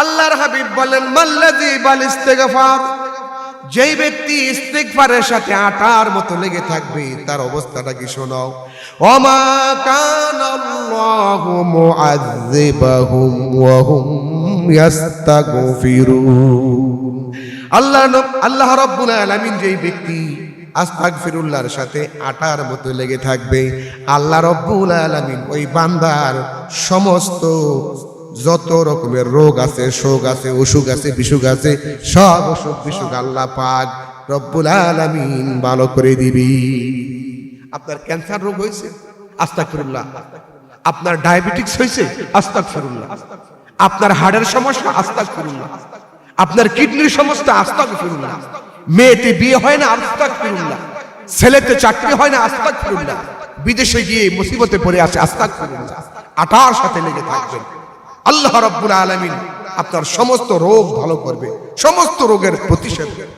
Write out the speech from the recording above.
আল্লাহর হাবিব বলেন, মাল্লাযী বাল ইস্তিগফার। যেই ব্যক্তি ইস্তিগফারের সাথে আটার মতো লেগে থাকবে, তার অবস্থাটা কি শোনাও ওমা কানাল্লাহু মুআযযিবাহুম ওয়া হুম ইয়াস্তাগফিরুন। আল্লাহ আল্লাহ রাব্বুল আলামিন যেই ব্যক্তি আস্তাগফিরুল্লাহর সাথে আটার মতো লেগে থাকবে, আল্লাহ রব্বুল আলামিন ওই বান্দার সমস্ত যত রকমের রোগ আছে, শোক আছে, অসুখ আছে, বিসুখ আছে, সব অসুখ বিসুখ আল্লাহ পাক রব্বুল আলামিন ভালো করে দিবি। আপনার ক্যান্সার রোগ হয়েছে? আস্তাগফিরুল্লাহ। আপনার ডায়াবেটিক্স হয়েছে? আস্তাগফিরুল্লাহ। আপনার হাড়ের সমস্যা? আস্তাগফিরুল্লাহ। আপনার কিডনির সমস্যা? আস্তাগফিরুল্লাহ। মেয়েতে বিয়ে হয় না? আস্তাগফিরুল্লাহ। ছেলেতে চাকরি হয় না? আস্তাগফিরুল্লাহ। বিদেশে গিয়ে মুসিবতে পড়ে আছে? আস্তাগফিরুল্লাহ। আটার সাথে লেগে থাকবেন। আল্লাহ রব্বুল আলমিন আপনার সমস্ত রোগ ভালো করবে সমস্ত রোগের প্রতিষেধক